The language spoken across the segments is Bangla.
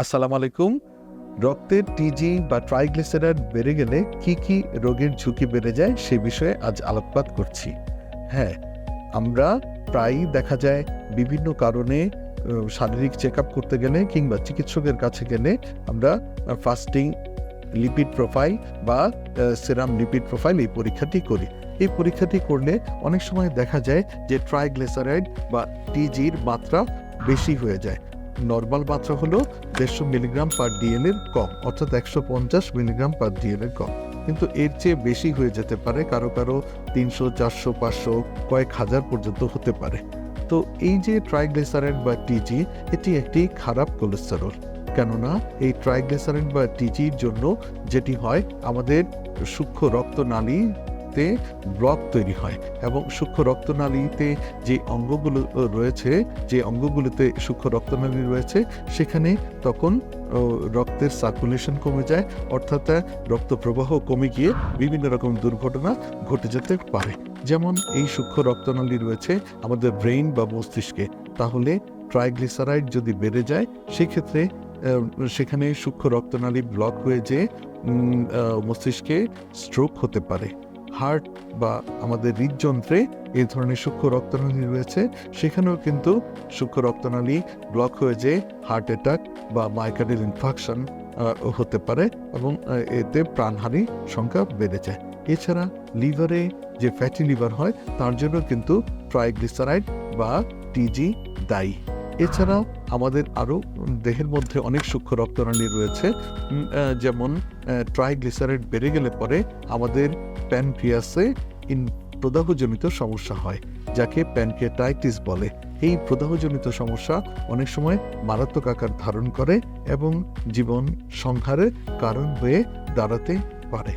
আসসালামু আলাইকুম। রক্তের টিজি বা ট্রাইগ্লিসারাইড বেড়ে গেলে কি কি রোগের ঝুঁকি বেড়ে যায় সে বিষয়ে আজ আলোকপাত করছি। হ্যাঁ আমরা প্রায়ই দেখা যায় বিভিন্ন কারণে শারীরিক চেক আপ করতে গেলে কিংবা চিকিৎসকের কাছে গেলে আমরা ফাস্টিং লিপিড প্রোফাইল বা সেরাম লিপিড প্রোফাইল এই পরীক্ষাটি করি। এই পরীক্ষাটি করলে অনেক সময় দেখা যায় যে ট্রাইগ্লিসারাইড বা টিজির মাত্রা বেশি হয়ে যায়। নর্মাল মাত্রা হলো দেড়শো মিলিগ্রাম পার ডিএল এর কম, অর্থাৎ একশো পঞ্চাশ মিলিগ্রাম পার ডিএল এর কম। কিন্তু এর চেয়ে বেশি হয়ে যেতে পারে কারও কারও তিনশো, চারশো, পাঁচশো, কয়েক হাজার পর্যন্ত হতে পারে। তো এই যে ট্রাইগ্লিসারাইড বা টিজি এটি একটি খারাপ কোলেস্টেরল কেননা এই ট্রাইগ্লিসারাইড বা টিজির জন্য যেটি হয়, আমাদের সূক্ষ্ম রক্তনালীতে ব্লক তৈরি হয় এবং সূক্ষ্ম রক্তনালীতে যে অঙ্গগুলো রয়েছে যে অঙ্গগুলোতে সূক্ষ্ম রক্তনালী রয়েছে সেখানে তখন রক্তের সার্কুলেশন কমে যায় অর্থাৎ রক্ত প্রবাহ কমে গিয়ে বিভিন্ন রকম দুর্ঘটনা ঘটে যেতে পারে। যেমন এই সূক্ষ্ম রক্তনালী রয়েছে আমাদের ব্রেইন বা মস্তিষ্কে। তাহলে ট্রাইগ্লিসারাইড যদি বেড়ে যায় সেক্ষেত্রে সেখানে সূক্ষ্ম রক্তনালী ব্লক হয়ে যে উম, আহ, মস্তিষ্কে স্ট্রোক হতে পারে। হার্ট বা আমাদের হৃদযন্ত্রে এই ধরনের সূক্ষ্ম রক্তনালী রয়েছে। সেখানেও কিন্তু সূক্ষ্ম রক্তনালী ব্লক হয়ে যে হার্ট অ্যাটাক বা মাইকার্ডিয়াল ইনফাকশন হতে পারে এবং এতে প্রাণহানির সংখ্যা বেড়ে যায়। এছাড়া লিভারে যে ফ্যাটি লিভার হয়, তার জন্য কিন্তু ট্রাইগ্লিসারাইড বা টিজি দায়ী। এছাড়া আমাদের আরও দেহের মধ্যে অনেক সূক্ষ্ম রক্তনালী রয়েছে। যেমন ট্রাইগ্লিসারাইড বেড়ে গেলে পরে আমাদের প্যানক্রিয়াসে ইন প্রদাহজনিত সমস্যা হয়, যাকে প্যানক্রিয়াটাইটিস বলে। এই প্রদাহজনিত সমস্যা অনেক সময় মারাত্মক আকার ধারণ করে এবং জীবন সংহারের কারণ হয়ে দাঁড়াতে পারে।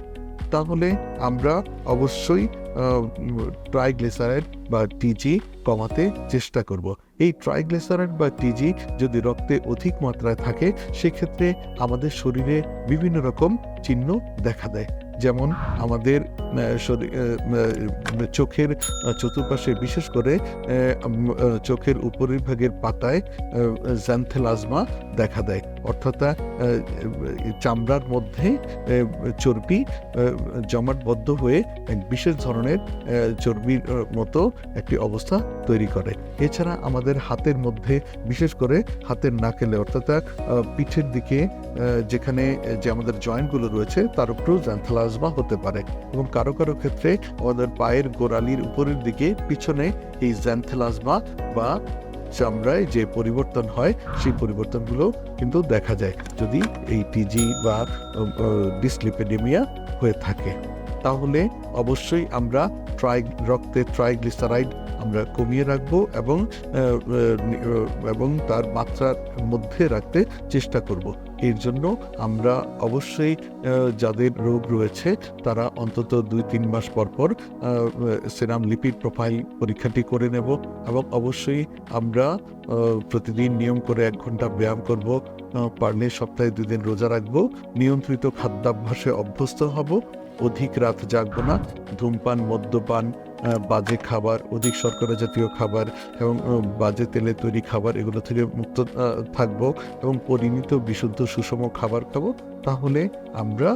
তাহলে আমরা অবশ্যই ট্রাইগ্লিসারাইড বা টিজি কমাতে চেষ্টা করব। এই ট্রাইগ্লিসারাইড বা টিজি যদি রক্তে অধিক মাত্রায় থাকে, সেক্ষেত্রে আমাদের শরীরে বিভিন্ন রকম চিহ্ন দেখা দেয়। যেমন আমাদের চোখের চতুর্পাশে বিশেষ করে চোখের উপরের ভাগের পাতায় জ্যান্থেলাজমা দেখা দেয়। অর্থাৎ চামড়ার মধ্যে চর্বি জমাটবদ্ধ হয়ে এক বিশেষ ধরনের চর্বির মতো একটি অবস্থা তৈরি করে। এছাড়া আমাদের হাতের মধ্যে, বিশেষ করে হাতের নাকেলে, অর্থাৎ পিঠের দিকে যেখানে, যে আমাদের জয়েন্টগুলো রয়েছে, তার উপরেও জ্যান্থালাজমা হতে পারে। এবং কারও কারও ক্ষেত্রে আমাদের পায়ের গোড়ালির উপরের দিকে, পিছনে এই জ্যান্থালাজমা বা চামড়ায় যে পরিবর্তন হয়, সেই পরিবর্তনগুলো কিন্তু দেখা যায় যদি এই টিজি বা ডিসলিপেডেমিয়া হয়ে থাকে। তাহলে অবশ্যই আমরা ট্রাই রক্তে ট্রাইগ্লিসারাইড আমরা কমিয়ে রাখব এবং এবং তার মাত্রার মধ্যে রাখতে চেষ্টা করব। এর জন্য আমরা অবশ্যই যাদের রোগ রয়েছে, তারা অন্তত দুই, তিন মাস পর পর সেরাম লিপিড প্রোফাইল পরীক্ষাটি করে নেব এবং অবশ্যই আমরা প্রতিদিন নিয়ম করে এক ঘণ্টা ব্যায়াম করব পারলে সপ্তাহে দুদিন রোজা রাখব, নিয়ন্ত্রিত খাদ্যাভ্যাসে অভ্যস্ত হব অধিক রাত জাগবো না। ধূমপান, মদ্যপান বাজে খাবার, অধিক শর্করা জাতীয় খাবার এবং বাজে তেলে তৈরি খাবার এগুলো থেকে মুক্ত থাকব এবং পরিমিত বিশুদ্ধ সুষম খাবার খাব। তাহলে আমরা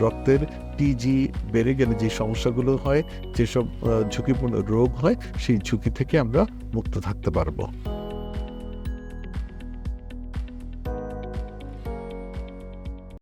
রক্তের টিজি বেড়ে গেলে যে সমস্যাগুলো হয়, যেসব ঝুঁকিপূর্ণ রোগ হয়, সেই ঝুঁকি থেকে আমরা মুক্ত থাকতে পারব।